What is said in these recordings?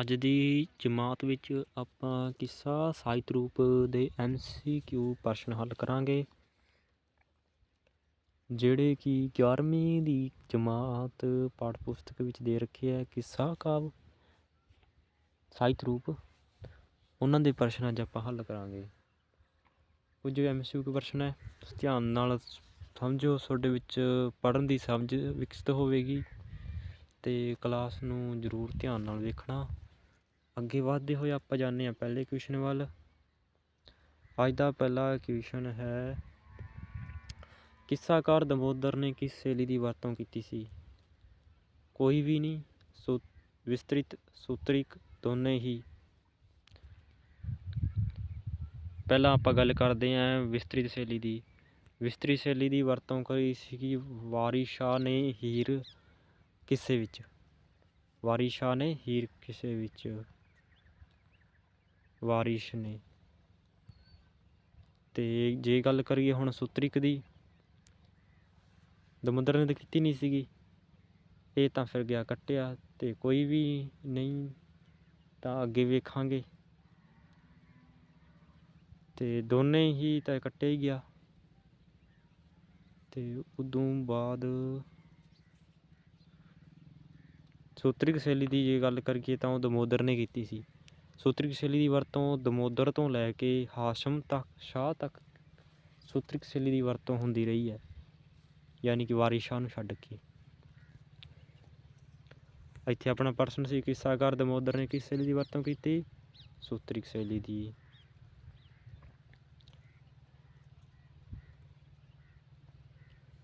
ਅੱਜ ਦੀ ਜਮਾਤ ਵਿੱਚ ਆਪਾਂ ਕਿੱਸਾ ਸਾਹਿਤ ਰੂਪ ਦੇ ਐਮਸੀਕਿਊ ਪ੍ਰਸ਼ਨ ਹੱਲ ਕਰਾਂਗੇ। ਜਿਹੜੇ ਕਿ 11ਵੀਂ ਦੀ ਜਮਾਤ ਪਾਠ ਪੁਸਤਕ ਵਿੱਚ ਦੇ ਰੱਖੇ ਹੈ ਕਿੱਸਾ ਕਾਵ, ਸਾਹਿਤ ਰੂਪ, ਉਹਨਾਂ ਦੇ ਪ੍ਰਸ਼ਨ ਅੱਜ ਆਪਾਂ ਹੱਲ ਕਰਾਂਗੇ। ਕੁਝ ਐਮਸੀਕਿਊ ਪ੍ਰਸ਼ਨ ਹੈ, ਧਿਆਨ ਨਾਲ ਸਮਝੋ, ਤੁਹਾਡੇ ਵਿੱਚ ਪੜ੍ਹਨ ਦੀ ਸਮਝ ਵਿਕਸਿਤ ਹੋਵੇਗੀ ਤੇ ਕਲਾਸ ਨੂੰ ਜ਼ਰੂਰ ਧਿਆਨ ਨਾਲ ਵੇਖਣਾ। ਅੱਗੇ ਵਧਦੇ ਹੋਏ ਆਪਾਂ ਜਾਂਦੇ ਹਾਂ ਪਹਿਲੇ ਕੁਐਸਚਨ ਵੱਲ। ਅੱਜ ਦਾ ਪਹਿਲਾ ਕੁਐਸਚਨ ਹੈ ਕਿੱਸਾਕਾਰ ਦਮੋਦਰ ਨੇ ਕਿਸ ਸ਼ੈਲੀ ਦੀ ਵਰਤੋਂ ਕੀਤੀ ਸੀ? ਕੋਈ ਵੀ ਨਹੀਂ, ਸੂ, ਵਿਸਤ੍ਰਿਤ, ਸੂਤਰਿਕ, ਦੋਨੇ ਹੀ। ਪਹਿਲਾਂ ਆਪਾਂ ਗੱਲ ਕਰਦੇ ਹਾਂ ਵਿਸਤ੍ਰਿਤ ਸ਼ੈਲੀ ਦੀ। ਵਿਸਤ੍ਰਿਤ ਸ਼ੈਲੀ ਦੀ ਵਰਤੋਂ ਕਰੀ ਸੀ ਵਾਰੀ ਸ਼ਾਹ ਨੇ ਹੀਰ ਕਿਸੇ ਵਿੱਚ। ਵਾਰੀ ਸ਼ਾਹ ਨੇ ਹੀਰ ਕਿਸੇ ਵਿੱਚ। ਵਾਰਿਸ ਨੇ। ਤੇ ਜੇ ਗੱਲ ਕਰੀਏ ਹੁਣ ਸੂਤਰਿਕ ਦੀ, ਦਮੋਦਰ ਨੇ ਤਾਂ ਕੀਤੀ ਨਹੀਂ ਸੀਗੀ। ਇਹ ਤਾਂ ਫਿਰ ਗਿਆ ਕੱਟਿਆ ਤੇ ਕੋਈ ਵੀ ਨਹੀਂ ਤਾਂ ਅੱਗੇ ਵੇਖਾਂਗੇ। ਤੇ ਦੋਨੇ ਹੀ ਤਾਂ ਕੱਟਿਆ ਹੀ ਗਿਆ। ਤੇ ਉਦੋਂ ਬਾਅਦ ਸੂਤਰਿਕ ਸ਼ੈਲੀ ਦੀ ਜੇ ਗੱਲ ਕਰੀਏ ਤਾਂ ਉਹ ਦਮੋਦਰ ਨੇ ਕੀਤੀ ਸੀ। ਸੂਤਰਿਕ ਸ਼ੈਲੀ ਦੀ ਵਰਤੋਂ ਦਮੋਦਰ ਤੋਂ ਲੈ ਕੇ ਹਾਸ਼ਮ ਤੱਕ, ਸ਼ਾਹ ਤੱਕ ਸੂਤਰਿਕ ਸ਼ੈਲੀ ਦੀ ਵਰਤੋਂ ਹੁੰਦੀ ਰਹੀ ਹੈ, ਯਾਨੀ ਕਿ ਵਾਰਿਸ ਨੂੰ ਛੱਡ ਕੇ। ਇੱਥੇ ਆਪਣਾ ਪਰਸਨ ਸੀ, ਕਿੱਸਾਕਾਰ ਦਮੋਦਰ ਨੇ ਕਿਸ ਸ਼ੈਲੀ ਦੀ ਵਰਤੋਂ ਕੀਤੀ? ਸੂਤਰਿਕ ਸ਼ੈਲੀ ਦੀ।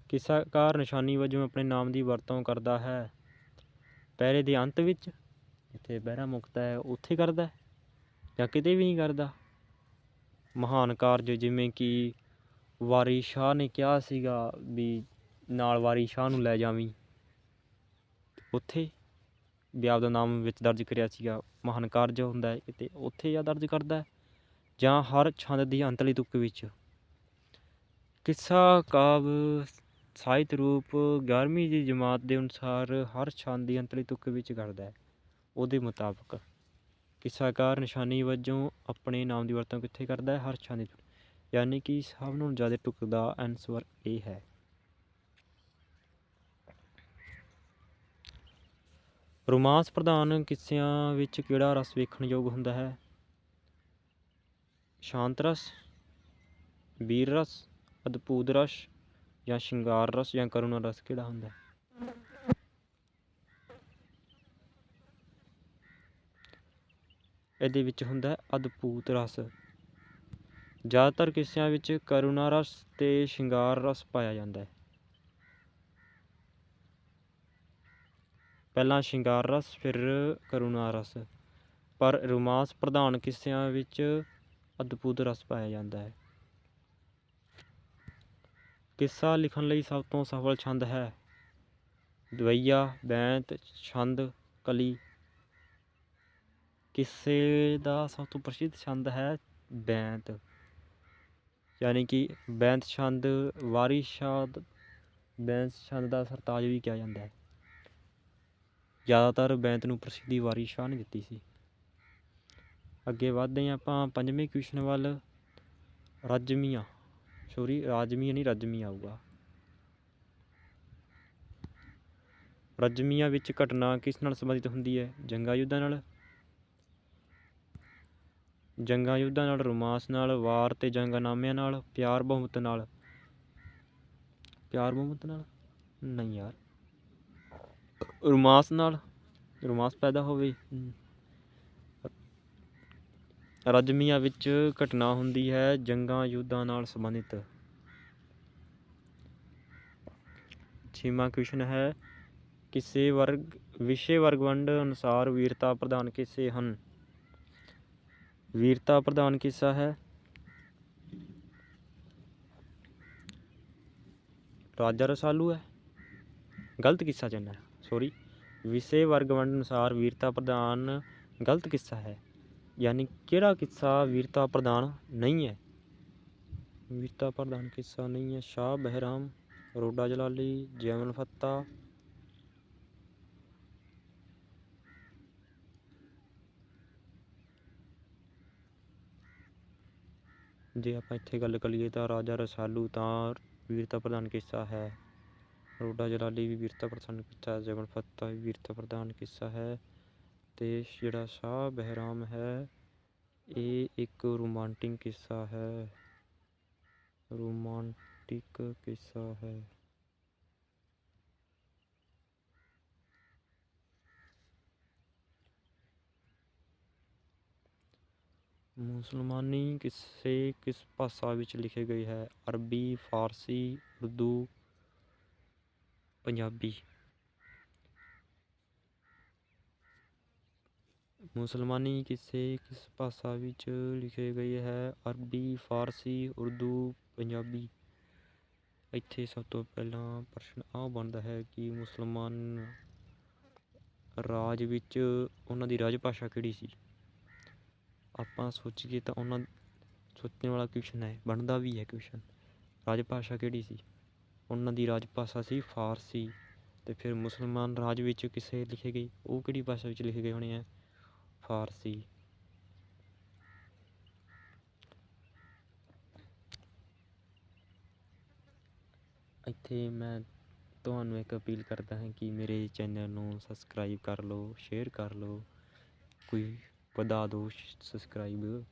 ਕਿੱਸਾਕਾਰ ਨਿਸ਼ਾਨੀ ਵਜੋਂ ਆਪਣੇ ਨਾਮ ਦੀ ਵਰਤੋਂ ਕਰਦਾ ਹੈ। ਪਹਿਰੇ ਦੇ ਅੰਤ ਵਿੱਚ, ਜਿੱਥੇ ਬਹਿਰਾ ਮੁਕਤਾ ਹੈ, ਉੱਥੇ ਕਰਦਾ ਜਾਂ ਕਿਤੇ ਵੀ ਨਹੀਂ ਕਰਦਾ। ਮਹਾਨ ਕਾਰਜ ਜਿਵੇਂ ਕਿ ਵਾਰੀ ਸ਼ਾਹ ਨੇ ਕਿਹਾ ਸੀਗਾ ਵੀ ਨਾਲ ਵਾਰੀ ਸ਼ਾਹ ਨੂੰ ਲੈ ਜਾਵੀਂ। ਉੱਥੇ ਵੀ ਆਪਦਾ ਨਾਮ ਵਿੱਚ ਦਰਜ ਕਰਿਆ ਸੀਗਾ, ਮਹਾਨ ਕਾਰਜ ਹੁੰਦਾ ਹੈ ਕਿਤੇ, ਉੱਥੇ ਜਾਂ ਦਰਜ ਕਰਦਾ ਜਾਂ ਹਰ ਛੰਦ ਦੀ ਅੰਤਲੀ ਤੁਕ ਵਿੱਚ। ਕਿੱਸਾ ਕਾਵਿ ਸਾਹਿਤ ਰੂਪ 11ਵੀਂ ਦੀ ਜਮਾਤ ਦੇ ਅਨੁਸਾਰ ਹਰ ਛੰਦ ਦੀ ਅੰਤਲੀ ਤੁਕ ਵਿੱਚ ਕਰਦਾ ਹੈ। ਉਹਦੇ ਮੁਤਾਬਕ ਕਿੱਸਾਕਾਰ ਨਿਸ਼ਾਨੀ ਵਜੋਂ ਆਪਣੇ ਨਾਮ ਦੀ ਵਰਤੋਂ ਕਿੱਥੇ ਕਰਦਾ ਹੈ? ਹਰ ਛਾਂ ਦੀ ਯਾਨੀ ਕਿ ਸਭ ਨਾਲੋਂ ਜ਼ਿਆਦਾ ਤੁਕ ਦਾ ਆਨਸਰ ਇਹ ਹੈ। ਰੋਮਾਂਸ ਪ੍ਰਧਾਨ ਕਿੱਸਿਆਂ ਵਿੱਚ ਕਿਹੜਾ ਰਸ ਵੇਖਣ ਯੋਗ ਹੁੰਦਾ ਹੈ? ਸ਼ਾਂਤ ਰਸ ਵੀਰ ਰਸ, ਅਦਭੂਤ ਰਸ ਜਾਂ ਸ਼ਿੰਗਾਰ ਰਸ ਜਾਂ ਕਰੁਣਾ ਰਸ ਕਿਹੜਾ ਹੁੰਦਾ ਹੈ? ਇਹਦੇ ਵਿੱਚ ਹੁੰਦਾ ਅਦਭੂਤ ਰਸ। ਜ਼ਿਆਦਾਤਰ ਕਿੱਸਿਆਂ ਵਿੱਚ ਕਰੁਣਾ ਰਸ ਤੇ ਸ਼ਿੰਗਾਰ ਰਸ ਪਾਇਆ ਜਾਂਦਾ ਹੈ। ਪਹਿਲਾਂ ਸ਼ਿੰਗਾਰ ਰਸ, ਫਿਰ ਕਰੁਣਾ ਰਸ। ਪਰ ਰੋਮਾਂਸ ਪ੍ਰਧਾਨ ਕਿੱਸਿਆਂ ਵਿੱਚ ਅਦਭੁਤ ਰਸ ਪਾਇਆ ਜਾਂਦਾ ਹੈ। ਕਿੱਸਾ ਲਿਖਣ ਲਈ ਸਭ ਤੋਂ ਸਫਲ ਛੰਦ ਹੈ। ਦਵਈਆ, ਬੈਂਤ, ਛੰਦ, ਕਲੀ ਕਿਸੇ ਦਾ ਸਭ ਤੋਂ ਪ੍ਰਸਿੱਧ ਛੰਦ ਹੈ ਬੈਂਤ। ਯਾਨੀ ਕਿ ਬੈਂਤ ਛੰਦ ਵਾਰੀ ਸ਼ਾਹ ਬੈਂਤ ਛੰਦ ਦਾ ਸਰਤਾਜ ਵੀ ਕਿਹਾ ਜਾਂਦਾ ਹੈ। ਜ਼ਿਆਦਾਤਰ ਬੈਂਤ ਨੂੰ ਪ੍ਰਸਿੱਧੀ ਵਾਰੀ ਸ਼ਾਹ ਨੇ ਦਿੱਤੀ ਸੀ। ਅੱਗੇ ਵਧਦੇ ਹਾਂ ਆਪਾਂ ਪੰਜਵੇਂ ਕੁਐਸਚਨ ਵੱਲ। ਰਜਮੀਆਂ ਸੋਰੀ ਰਾਜਮੀਆਂ ਨਹੀਂ, ਰਜਮੀਆਂ ਆਊਗਾ। ਰਜਮੀਆਂ ਵਿੱਚ ਘਟਨਾ ਕਿਸ ਨਾਲ ਸੰਬੰਧਿਤ ਹੁੰਦੀ ਹੈ? ਜੰਗਾਂ ਯੁੱਧਾਂ ਨਾਲ। ਜੰਗਾਂ ਯੁੱਧਾਂ ਨਾਲ, ਰੋਮਾਂਸ ਨਾਲ, ਵਾਰ ਤੇ ਜੰਗਨਾਮਿਆਂ ਨਾਲ, ਪਿਆਰ ਬਹੁਮਤ ਨਾਲ। ਪਿਆਰ ਬਹੁਮਤ ਨਾਲ? ਨਹੀਂ ਯਾਰ। ਰੋਮਾਂਸ ਨਾਲ? ਰੋਮਾਂਸ ਪੈਦਾ ਹੋਵੇ। ਰਜਮੀਆਂ ਵਿੱਚ ਘਟਨਾ ਹੁੰਦੀ ਹੈ, ਜੰਗਾਂ ਯੁੱਧਾਂ ਨਾਲ ਸੰਬੰਧਿਤ। ਛੇਵਾਂ ਕੁਐਸਚਨ ਹੈ, ਕਿਸੇ ਵਰਗ, ਵਿਸ਼ੇ ਵਰਗ ਵੰਡ ਅਨੁਸਾਰ ਵੀਰਤਾ ਪ੍ਰਦਾਨ ਕਿਸੇ ਹਨ। ਵੀਰਤਾ ਪ੍ਰਦਾਨ ਕਿੱਸਾ ਹੈ ਰਾਜਾ ਰਸਾਲੂ ਹੈ ਗਲਤ ਕਿੱਸਾ ਚੰਨਾ ਹੈ ਸੋਰੀ ਵਿਸ਼ੇ ਵਰਗ ਵੰਡ ਅਨੁਸਾਰ ਵੀਰਤਾ ਪ੍ਰਦਾਨ ਗਲਤ ਕਿੱਸਾ ਹੈ ਯਾਨੀ ਕਿਹੜਾ ਕਿੱਸਾ ਵੀਰਤਾ ਪ੍ਰਦਾਨ ਨਹੀਂ ਹੈ ਵੀਰਤਾ ਪ੍ਰਦਾਨ ਕਿੱਸਾ ਨਹੀਂ ਹੈ ਸ਼ਾਹ ਬਹਿਰਾਮ ਰੋਡਾ ਜਲਾਲੀ ਜੈਮਲ ਫੱਤਾ ਜੇ ਆਪਾਂ ਇੱਥੇ ਗੱਲ ਕਰੀਏ ਤਾਂ ਰਾਜਾ ਰਸਾਲੂ ਤਾਂ ਵੀਰਤਾ ਪ੍ਰਧਾਨ ਕਿੱਸਾ ਹੈ? ਰੋਡਾ ਜਲਾਲੀ ਵੀ ਵੀਰਤਾ ਪ੍ਰਧਾਨ ਕਿੱਸਾ ਹੈ ਜਗਨ ਫੱਤਾ ਵੀ ਵੀਰਤਾ ਪ੍ਰਧਾਨ ਕਿੱਸਾ ਹੈ? ਤੇ ਜਿਹੜਾ ਸ਼ਾਹ ਬਹਿਰਾਮ ਹੈ, ਇਹ ਇੱਕ ਰੋਮਾਂਟਿਕ ਕਿੱਸਾ ਹੈ। ਰੋਮਾਂਟਿਕ ਕਿੱਸਾ ਹੈ। ਮੁਸਲਮਾਨੀ ਕਿੱਸੇ ਕਿਸ ਭਾਸ਼ਾ ਵਿੱਚ ਲਿਖੇ ਗਏ ਹੈ? ਅਰਬੀ, ਫਾਰਸੀ, ਉਰਦੂ, ਪੰਜਾਬੀ। ਮੁਸਲਮਾਨੀ ਕਿਸੇ ਕਿਸ ਭਾਸ਼ਾ ਵਿੱਚ ਲਿਖੇ ਗਏ ਹੈ? ਅਰਬੀ, ਫਾਰਸੀ, ਉਰਦੂ, ਪੰਜਾਬੀ। ਇੱਥੇ ਸਭ ਤੋਂ ਪਹਿਲਾਂ ਪ੍ਰਸ਼ਨ ਆ ਬਣਦਾ ਹੈ ਕਿ ਮੁਸਲਮਾਨ ਰਾਜ ਵਿੱਚ ਉਹਨਾਂ ਦੀ ਰਾਜ ਭਾਸ਼ਾ ਕਿਹੜੀ ਸੀ? ਆਪਾਂ ਸੋਚੀਏ ਤਾਂ ਉਹਨਾਂ ਸੋਚਣ ਵਾਲਾ ਕੁਐਸਚਨ ਹੈ, ਬਣਦਾ ਵੀ ਹੈ ਕੁਐਸਚਨ ਰਾਜ ਭਾਸ਼ਾ ਕਿਹੜੀ ਸੀ? ਉਹਨਾਂ ਦੀ ਰਾਜ ਭਾਸ਼ਾ ਸੀ ਫਾਰਸੀ ਤੇ ਫਿਰ ਮੁਸਲਮਾਨ ਰਾਜ ਵਿੱਚ ਕਿਸੇ ਲਿਖੇ ਗਈ ਉਹ ਕਿਹੜੀ ਭਾਸ਼ਾ ਵਿੱਚ ਲਿਖੇ ਗਏ ਹੋਣੇ ਆ? ਫਾਰਸੀ। ਇੱਥੇ ਮੈਂ ਤੁਹਾਨੂੰ ਇੱਕ ਅਪੀਲ ਕਰਦਾ ਹਾਂ ਕਿ ਮੇਰੇ ਚੈਨਲ ਨੂੰ ਸਬਸਕ੍ਰਾਈਬ ਕਰ ਲਓ ਸ਼ੇਅਰ ਕਰ ਲਓ। ਕੋਈ ਵਧਾ ਦਿਓ ਸਬਸਕ੍ਰਾਈਬ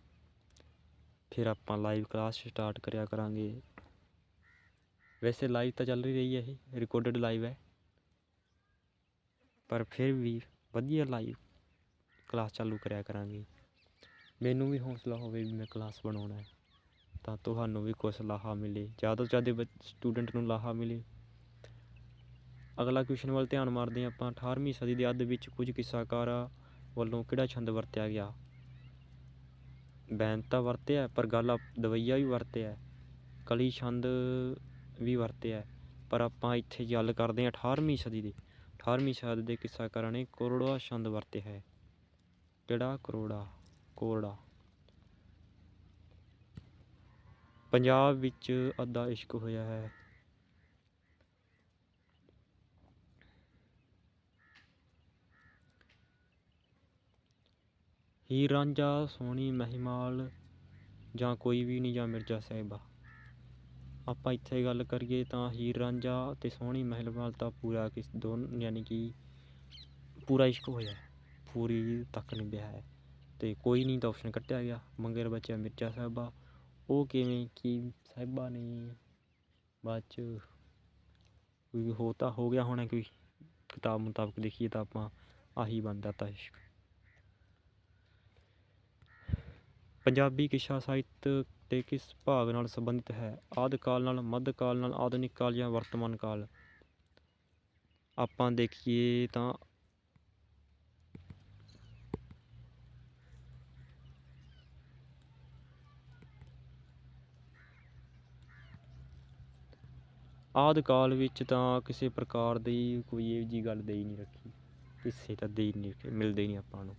ਫਿਰ ਆਪਾਂ ਲਾਈਵ ਕਲਾਸ ਸਟਾਰਟ ਕਰਿਆ ਕਰਾਂਗੇ। ਵੈਸੇ ਲਾਈਵ ਤਾਂ ਚੱਲ ਹੀ ਰਹੀ ਹੈ ਇਹ ਰਿਕਾਰਡਡ ਲਾਈਵ ਹੈ। ਪਰ ਫਿਰ ਵੀ ਵਧੀਆ ਲਾਈਵ ਕਲਾਸ ਚਾਲੂ ਕਰਿਆ ਕਰਾਂਗੇ। ਮੈਨੂੰ ਵੀ ਹੌਸਲਾ ਹੋਵੇ ਵੀ ਮੈਂ ਕਲਾਸ ਬਣਾਉਣਾ ਹੈ। ਤਾਂ ਤੁਹਾਨੂੰ ਵੀ ਕੁਛ ਲਾਹਾ ਮਿਲੇ, ਜ਼ਿਆਦਾ ਤੋਂ ਜ਼ਿਆਦਾ ਸਟੂਡੈਂਟ ਨੂੰ ਲਾਹਾ ਮਿਲੇ। ਅਗਲਾ ਕੁਐਸਚਨ ਵੱਲ ਧਿਆਨ ਮਾਰਦੇ ਹਾਂ ਆਪਾਂ। 18ਵੀਂ ਸਦੀ ਦੇ ਅੱਧ ਵਿੱਚ ਕੁਝ ਕਿੱਸਾਕਾਰਾਂ ਵੱਲੋਂ ਕਿਹੜਾ ਛੰਦ ਵਰਤਿਆ ਗਿਆ? ਬੈਂਤ ਤਾਂ ਵਰਤਿਆ, ਪਰ ਗੱਲ ਦਵਈਆ ਵੀ ਵਰਤਿਆ। ਕਲੀ ਛੰਦ ਵੀ ਵਰਤਿਆ, ਪਰ ਆਪਾਂ ਇੱਥੇ ਗੱਲ ਕਰਦੇ ਹਾਂ 18ਵੀਂ ਸਦੀ ਦੀ। 18ਵੀਂ ਸਦੀ ਦੇ ਕਿੱਸਾਕਾਰਾਂ ਨੇ ਕਰੋੜਾ ਛੰਦ ਵਰਤਿਆ ਹੈ। ਕਿਹੜਾ? ਕਰੋੜਾ, ਕੋਰੜਾ। ਪੰਜਾਬ ਵਿੱਚ ਅੱਧਾ ਇਸ਼ਕ ਹੋਇਆ ਹੈ। ਹੀਰ ਰਾਂਝਾ ਸੋਹਣੀ ਮਹਿਮਾਲ ਜਾਂ ਕੋਈ ਵੀ ਨਹੀਂ ਜਾਂ ਮਿਰਜ਼ਾ ਸਾਹਿਬਾ ਆਪਾਂ ਇੱਥੇ ਗੱਲ ਕਰੀਏ ਤਾਂ ਹੀਰ ਰਾਂਝਾ ਅਤੇ ਸੋਹਣੀ ਮਹਿਮਾਲ ਤਾਂ ਪੂਰਾ ਕਿਸ ਦੋਨ ਯਾਨੀ ਕਿ ਪੂਰਾ ਇਸ਼ਕ ਹੋਇਆ, ਪੂਰੀ ਤੱਕ ਨਹੀਂ ਵਿਆਹ ਹੈ। ਅਤੇ ਕੋਈ ਨਹੀਂ ਤਾਂ ਆਪਸ਼ਨ ਕੱਟਿਆ ਗਿਆ, ਮੰਗਰ ਬਚਿਆ ਮਿਰਜ਼ਾ ਸਾਹਿਬਾ ਉਹ ਕਿਵੇਂ ਕਿ ਸਾਹਿਬਾ ਨੇ, ਬਾਅਦ ਚ ਕੋਈ ਹੋ ਤਾਂ ਹੋ ਗਿਆ ਹੋਣਾ ਕੋਈ। ਕਿਤਾਬ ਮੁਤਾਬਕ ਦੇਖੀਏ ਤਾਂ ਆਪਾਂ ਆਹੀ ਬਣਦਾ ਤਾਂ ਇਸ਼ਕ। ਪੰਜਾਬੀ ਕਿੱਸਾ ਸਾਹਿਤ ਦੇ ਕਿਸ ਭਾਗ ਨਾਲ ਸੰਬੰਧਿਤ ਹੈ? ਆਦਿ ਕਾਲ ਨਾਲ, ਮੱਧ ਕਾਲ ਨਾਲ, ਆਧੁਨਿਕ ਕਾਲ ਜਾਂ ਵਰਤਮਾਨ ਕਾਲ? ਆਪਾਂ ਦੇਖੀਏ ਤਾਂ ਆਦਿ ਕਾਲ ਵਿੱਚ ਤਾਂ ਕਿਸੇ ਪ੍ਰਕਾਰ ਦੀ ਕੋਈ ਇਹੋ ਜਿਹੀ ਗੱਲ ਦੇ ਹੀ ਨਹੀਂ ਰੱਖੀ। ਕਿਸੇ ਤਾਂ ਦੇ ਹੀ ਨਹੀਂ ਰੱਖੇ, ਮਿਲਦੇ ਹੀ ਨਹੀਂ ਆਪਾਂ ਨੂੰ।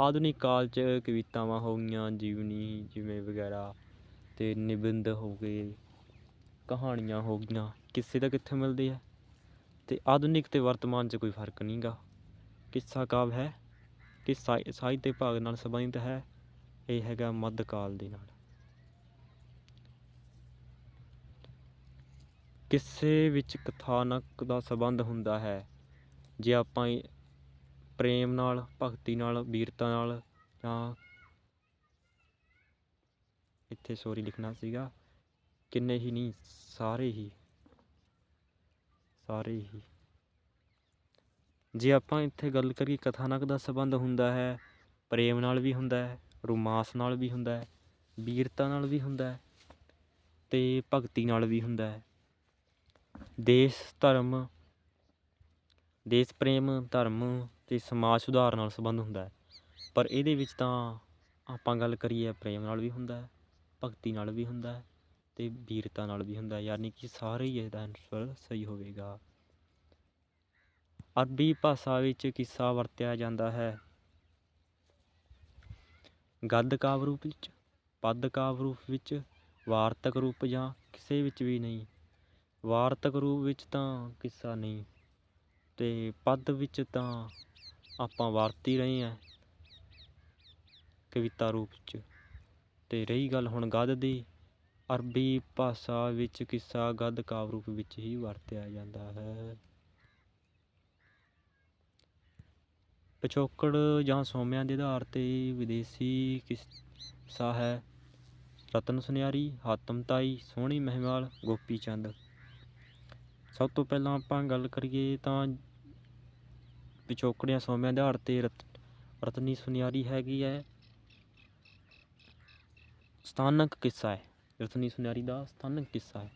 ਆਧੁਨਿਕ ਕਾਲ 'ਚ ਕਵਿਤਾਵਾਂ ਹੋ ਗਈਆਂ, ਜੀਵਨੀ ਜਿਵੇਂ ਵਗੈਰਾ ਅਤੇ ਨਿਬੰਧ ਹੋ ਗਏ, ਕਹਾਣੀਆਂ ਹੋ ਗਈਆਂ, ਕਿੱਸੇ ਤਾਂ ਕਿੱਥੇ ਮਿਲਦੇ ਆ? ਅਤੇ ਆਧੁਨਿਕ ਅਤੇ ਵਰਤਮਾਨ 'ਚ ਕੋਈ ਫ਼ਰਕ ਨਹੀਂ ਗਾ। ਕਿੱਸਾ ਕਾਵਿ ਹੈ ਕਿ ਸਾਹਿਤ ਦੇ ਭਾਗ ਨਾਲ ਸੰਬੰਧਿਤ ਹੈ, ਇਹ ਹੈਗਾ ਮੱਧ ਕਾਲ ਦੇ ਨਾਲ। ਕਿਸੇ ਵਿੱਚ ਕਥਾਨਕ ਦਾ ਸੰਬੰਧ ਹੁੰਦਾ ਹੈ, ਜੇ ਆਪਾਂ ਪ੍ਰੇਮ ਨਾਲ, ਭਗਤੀ ਨਾਲ, ਵੀਰਤਾ ਨਾਲ, ਜਾਂ ਇੱਥੇ ਸੋਰੀ ਲਿਖਣਾ ਸੀਗਾ, ਕਿੰਨੇ ਹੀ ਨਹੀਂ, ਸਾਰੇ ਹੀ ਸਾਰੇ ਹੀ। ਜੇ ਆਪਾਂ ਇੱਥੇ ਗੱਲ ਕਰੀਏ ਕਥਾਨਕ ਦਾ ਸੰਬੰਧ ਹੁੰਦਾ ਹੈ, ਪ੍ਰੇਮ ਨਾਲ ਵੀ ਹੁੰਦਾ ਹੈ, ਰੋਮਾਂਸ ਨਾਲ ਵੀ ਹੁੰਦਾ ਹੈ, ਵੀਰਤਾ ਨਾਲ ਵੀ ਹੁੰਦਾ ਹੈ, ਤੇ ਭਗਤੀ ਨਾਲ ਵੀ ਹੁੰਦਾ ਹੈ। ਦੇਸ਼ ਧਰਮ, ਦੇਸ਼ ਪ੍ਰੇਮ, ਧਰਮ ਤੇ ਸਮਾਜ ਸੁਧਾਰ ਨਾਲ ਸੰਬੰਧ ਹੁੰਦਾ ਹੈ। ਪਰ ਇਹਦੇ ਵਿੱਚ ਤਾਂ ਆਪਾਂ ਗੱਲ ਕਰੀਏ, ਪ੍ਰੇਮ ਨਾਲ ਵੀ ਹੁੰਦਾ ਹੈ, ਭਗਤੀ ਨਾਲ ਵੀ ਹੁੰਦਾ ਹੈ ਤੇ ਵੀਰਤਾ ਨਾਲ ਵੀ ਹੁੰਦਾ ਯਾਨੀ ਕਿ ਸਾਰੇ ਹੀ ਇਹਦਾ ਆਨਸਰ ਸਹੀ ਹੋਵੇਗਾ। ਅਰਬੀ ਭਾਸ਼ਾ ਵਿੱਚ ਕਿੱਸਾ ਵਰਤਿਆ ਜਾਂਦਾ ਹੈ। ਗਦ ਕਾਵ ਰੂਪ ਵਿੱਚ, ਪਦ ਕਾਵ ਰੂਪ ਵਿੱਚ, ਵਾਰਤਕ ਰੂਪ ਜਾਂ ਕਿਸੇ ਵਿੱਚ ਵੀ ਨਹੀਂ। ਵਾਰਤਕ ਰੂਪ ਵਿੱਚ ਤਾਂ ਕਿੱਸਾ ਨਹੀਂ ਤੇ ਪਦ ਵਿੱਚ ਤਾਂ ਆਪਾਂ ਵਰਤੀ ਰਹੇ ਹਾਂ ਕਵਿਤਾ ਰੂਪ 'ਚ। ਤੇ ਰਹੀ ਗੱਲ ਹੁਣ ਗਦ ਦੀ, ਅਰਬੀ ਭਾਸ਼ਾ ਵਿੱਚ ਕਿੱਸਾ ਗਦ ਕਾਵਿ ਰੂਪ ਵਿੱਚ ਹੀ ਵਰਤਿਆ ਜਾਂਦਾ ਹੈ। ਪਿਛੋਕੜ ਜਾਂ ਸੋਮਿਆਂ ਦੇ ਆਧਾਰ ਤੇ ਵਿਦੇਸੀ ਕਿੱਸਾ ਹੈ। ਰਤਨ ਸੁਨਿਆਰੀ, ਹਾਤਮ ਸੋਹਣੀ ਮਹਿਮਾਲ, ਗੋਪੀ ਚੰਦ। ਸਭ ਤੋਂ ਪਹਿਲਾਂ ਆਪਾਂ ਗੱਲ ਕਰੀਏ ਤਾਂ ਪਿਛੋਕੜਿਆਂ ਸੋਮਿਆਂ ਦੇ ਆਧਾਰ ਤੇ ਰਤ, ਰਤਨੀ ਸੁਨਿਆਰੀ ਹੈਗੀ ਹੈ। ਸਥਾਨਕ ਕਿੱਸਾ ਹੈ। ਰਤਨੀ ਸੁਨਿਆਰੀ ਦਾ ਸਥਾਨਕ ਕਿੱਸਾ ਹੈ।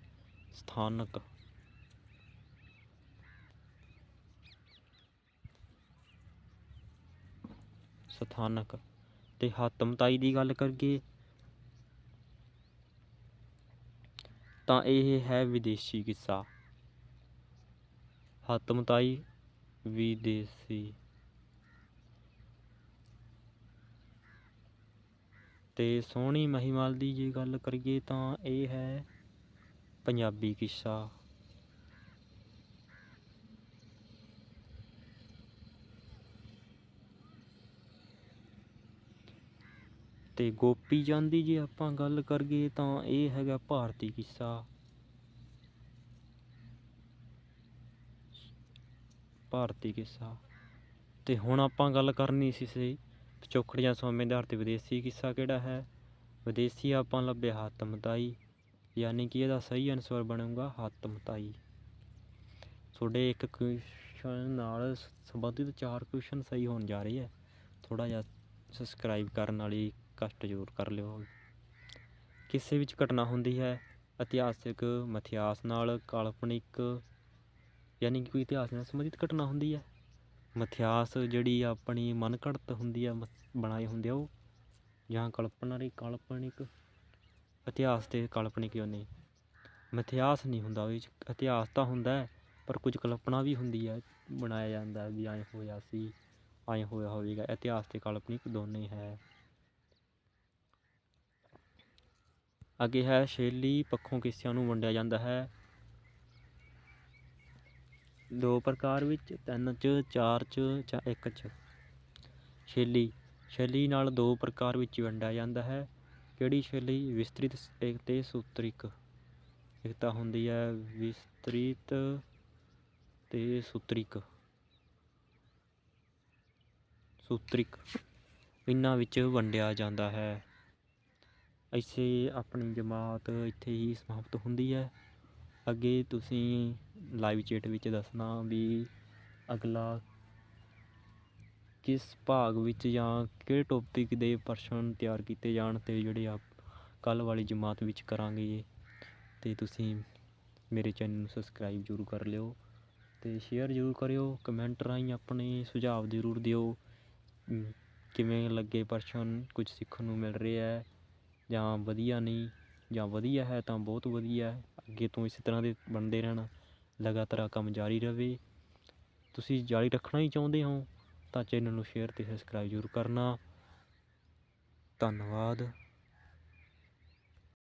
ਸਥਾਨਕ। ਸਥਾਨਕ। ਤੇ ਹਾਤਮਤਾਈ ਦੀ ਗੱਲ ਕਰੀਏ ਤਾਂ ਇਹ ਹੈ ਵਿਦੇਸ਼ੀ ਕਿੱਸਾ। ਹਾਤਮਤਾਈ ਵਿਦੇਸ਼ੀ ਤੇ ਸੋਹਣੀ ਮਹੀਵਾਲ ਦੀ ਜੇ ਗੱਲ ਕਰੀਏ ਤਾਂ ਇਹ ਹੈ ਪੰਜਾਬੀ ਕਿੱਸਾ। ਤੇ ਗੋਪੀ ਚੰਦ ਦੀ ਜੇ ਆਪਾਂ ਗੱਲ ਕਰੀਏ ਤਾਂ ਇਹ ਹੈਗਾ ਭਾਰਤੀ ਕਿੱਸਾ। ਭਾਰਤੀ ਕਿੱਸਾ। ਤੇ ਹੁਣ ਆਪਾਂ ਗੱਲ ਕਰਨੀ ਸੀ ਸੀ ਜਾਂ ਸੋਮੇ ਦੇ ਤੇ ਵਿਦੇਸ਼ੀ ਕਿੱਸਾ ਕਿਹੜਾ ਹੈ? ਵਿਦੇਸ਼ੀ ਆਪਾਂ ਲੱਭਿਆ ਹਾਤਮਤਾਈ ਯਾਨੀ ਕਿ ਇਹਦਾ ਸਹੀ ਆਨਸਰ ਬਣੂਗਾ ਹਾਤਮਤਾਈ ਤੁਹਾਡੇ ਇੱਕ ਕੁਐਸਚਨ ਨਾਲ ਸੰਬੰਧਿਤ ਚਾਰ ਕੁਐਸਚਨ ਸਹੀ ਹੋਣ ਜਾ ਰਹੇ ਹੈ। ਥੋੜਾ ਜਿਹਾ ਸਬਸਕ੍ਰਾਈਬ ਕਰਨ ਵਾਲੀ ਕਸ਼ਟ ਜ਼ਰੂਰ ਕਰ ਲਿਓ। ਕਿਸੇ ਵਿੱਚ ਘਟਨਾ ਹੁੰਦੀ ਹੈ? ਇਤਿਹਾਸਿਕ ਮਥਿਆਸ ਨਾਲ ਕਾਲਪਨਿਕ ਯਾਨੀ ਕਿ ਕੋਈ ਇਤਿਹਾਸ ਨਾਲ ਸੰਬੰਧਿਤ ਘਟਨਾ ਹੁੰਦੀ ਹੈ? ਮਿਥਿਹਾਸ ਜਿਹੜੀ ਆਪਣੀ ਮਨ ਘੜਤ ਹੁੰਦੀ ਆ ਬਣਾਏ ਹੁੰਦੇ ਆ ਉਹ? ਜਾਂ ਕਲਪਨਾ ਦੀ ਕਾਲਪਨਿਕ? ਇਤਿਹਾਸ ਤੇ ਕਾਲਪਨਿਕ ਯਾਨੀ ਮਿਥਿਹਾਸ ਨਹੀਂ ਹੁੰਦਾ ਵਿੱਚ। ਇਤਿਹਾਸ ਤਾਂ ਹੁੰਦਾ ਪਰ ਕੁਝ ਕਲਪਨਾ ਵੀ ਹੁੰਦੀ ਹੈ ਬਣਾਇਆ ਜਾਂਦਾ ਵੀ ਐਂ ਹੋਇਆ ਸੀ, ਐਂ ਹੋਇਆ ਹੋਵੇਗਾ। ਇਤਿਹਾਸ ਤੇ ਕਾਲਪਨਿਕ ਦੋਨੇ ਹੈ। ਅੱਗੇ ਹੈ, ਸ਼ੈਲੀ ਪੱਖੋਂ ਕਿੱਸਿਆਂ ਨੂੰ ਵੰਡਿਆ ਜਾਂਦਾ ਹੈ। ਦੋ ਪ੍ਰਕਾਰ ਵਿੱਚ, ਤਿੰਨ ਚ, ਚਾਰ ਚ ਜਾਂ ਇੱਕ ਚ। ਸ਼ੈਲੀ ਸ਼ੈਲੀ ਨਾਲ ਦੋ ਪ੍ਰਕਾਰ ਵਿੱਚ ਵੰਡਿਆ ਜਾਂਦਾ ਹੈ। ਕਿਹੜੀ ਸ਼ੈਲੀ ਵਿਸਤ੍ਰਿਤ ਇੱਕ ਤੇ ਸੂਤਰਿਕ। ਇੱਕ ਹੁੰਦੀ ਹੈ ਵਿਸਤ੍ਰਿਤ ਤੇ ਸੂਤਰਿਕ। ਸੂਤਰਿਕ। ਇਹਨਾਂ ਵਿੱਚ ਵੰਡਿਆ ਜਾਂਦਾ ਹੈ। ਇਸੇ ਆਪਣੀ ਜਮਾਤ ਇੱਥੇ ਹੀ ਸਮਾਪਤ ਹੁੰਦੀ ਹੈ। ਅੱਗੇ ਤੁਸੀਂ ਲਾਈਵ ਚੈਟ ਵਿੱਚ ਦੱਸਣਾ ਵੀ ਅਗਲਾ ਕਿਸ ਭਾਗ ਵਿੱਚ ਜਾਂ ਕਿਹੜੇ ਟੌਪਿਕ ਦੇ ਪ੍ਰਸ਼ਨ ਤਿਆਰ ਕੀਤੇ ਜਾਣ ਤੇ ਜਿਹੜੇ ਆਪ ਕੱਲ ਵਾਲੀ ਜਮਾਤ ਵਿੱਚ ਕਰਾਂਗੇ ਤੇ ਤੁਸੀਂ ਮੇਰੇ ਚੈਨਲ ਨੂੰ ਸਬਸਕ੍ਰਾਈਬ ਜ਼ਰੂਰ ਕਰ ਲਿਓ ਤੇ ਸ਼ੇਅਰ ਜ਼ਰੂਰ ਕਰਿਓ ਕਮੈਂਟ ਰਾਹੀਂ ਆਪਣੇ ਸੁਝਾਅ ਜ਼ਰੂਰ ਦਿਓ। ਕਿਵੇਂ ਲੱਗੇ ਪ੍ਰਸ਼ਨ, ਕੁਝ ਸਿੱਖਣ ਨੂੰ ਮਿਲ ਰਿਹਾ ਹੈ ਜਾਂ ਵਧੀਆ ਨਹੀਂ ਜਾਂ ਵਧੀਆ ਹੈ ਤਾਂ ਬਹੁਤ ਵਧੀਆ ਹੈ। ਅੱਗੇ ਤੋਂ ਇਸੇ ਤਰ੍ਹਾਂ ਦੇ ਬਣਦੇ ਰਹਿਣਾ। ਲਗਾਤਾਰ ਆ ਕੰਮ ਜਾਰੀ ਰਵੇ। ਤੁਸੀਂ ਜਾਰੀ ਰੱਖਣਾ ਹੀ ਚਾਹੁੰਦੇ ਹੋ ਤਾਂ ਚੈਨਲ ਨੂੰ ਸ਼ੇਅਰ ਤੇ ਸਬਸਕ੍ਰਾਈਬ ਜ਼ਰੂਰ ਕਰਨਾ। ਧੰਨਵਾਦ।